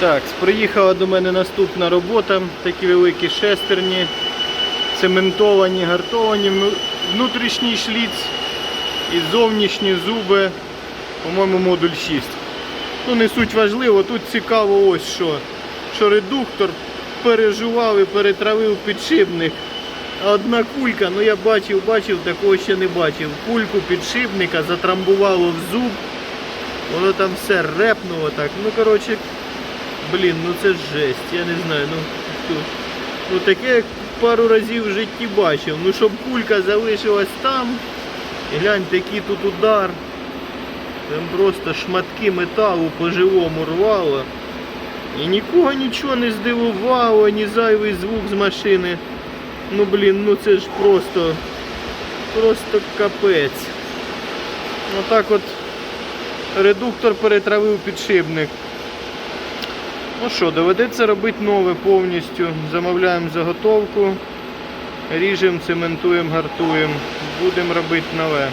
Так, приїхала до мене наступна робота. Такі великі шестерні, цементовані, гартовані, внутрішній шліц і зовнішні зуби, по-моєму, модуль 6. Ну, не суть важливо, тут цікаво ось що. Що редуктор пережував і перетравив підшипник. Одна кулька, ну я бачив, бачив, такого ще не бачив. Кульку підшипника затрамбувало в зуб. Воно там все репнуло так. Ну коротше, блін, ну це жесть, я не знаю. Ну, ну, ну таке пару разів в житті бачив. Ну щоб кулька залишилась там. І гляньте, який тут удар. Там просто шматки металу по-живому рвало. І нікого нічого не здивувало, ні зайвий звук з машини. Ну блін, ну це ж просто, просто капець. Отак от редуктор перетравив підшипник. Ну що, доведеться робити нове повністю. Замовляємо заготовку, ріжемо, цементуємо, гартуємо. Будемо робити нове.